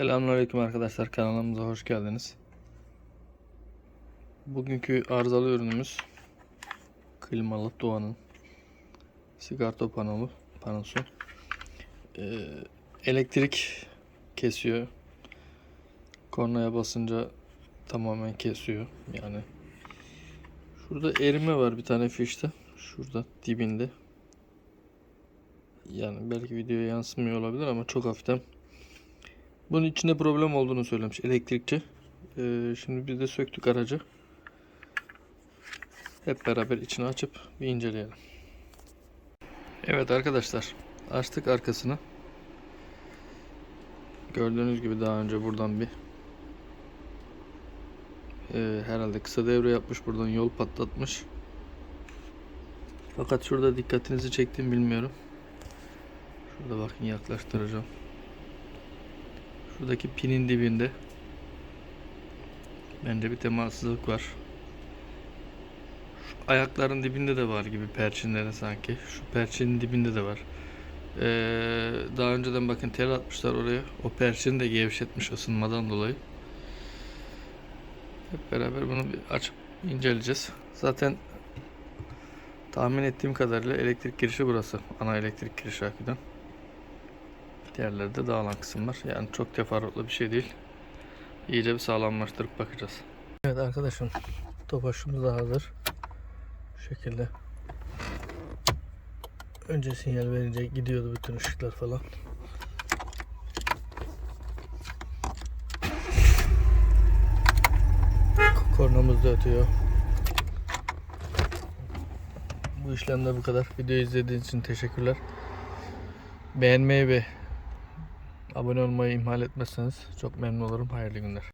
Selamünaleyküm arkadaşlar kanalımıza hoş geldiniz. Bugünkü arızalı ürünümüz klimalı Doğan'ın sigarto panolu panosu. Ee, elektrik kesiyor. Kornaya basınca tamamen kesiyor. Yani şurada erime var bir tane fişte. Şurada dibinde. Yani belki videoya yansımıyor olabilir ama çok hafiften bunun içinde problem olduğunu söylemiş elektrikçi. Ee, şimdi biz de söktük aracı. Hep beraber içini açıp bir inceleyelim. Evet arkadaşlar açtık arkasını. Gördüğünüz gibi daha önce buradan bir e, herhalde kısa devre yapmış buradan yol patlatmış. Fakat şurada dikkatinizi çektim bilmiyorum. Şurada bakın yaklaştıracağım. Şuradaki pinin dibinde bende bir temassızlık var. Şu ayakların dibinde de var gibi perçinlerin sanki. Şu perçinin dibinde de var. Ee, daha önceden bakın tel atmışlar oraya. O perçini de gevşetmiş ısınmadan dolayı. Hep beraber bunu bir açıp inceleyeceğiz. Zaten tahmin ettiğim kadarıyla elektrik girişi burası. Ana elektrik girişi hakikaten. Diğerleri de dağılan kısım var. Yani çok teferruatlı bir şey değil. İyice bir sağlamlaştırıp bakacağız. Evet arkadaşım topaşımız da hazır. Şu şekilde. Önce sinyal verince gidiyordu bütün ışıklar falan. Kornamız da ötüyor. Bu işlemde bu kadar. Videoyu izlediğiniz için teşekkürler. Beğenmeyi ve abone olmayı ihmal etmezseniz çok memnun olurum. Hayırlı günler.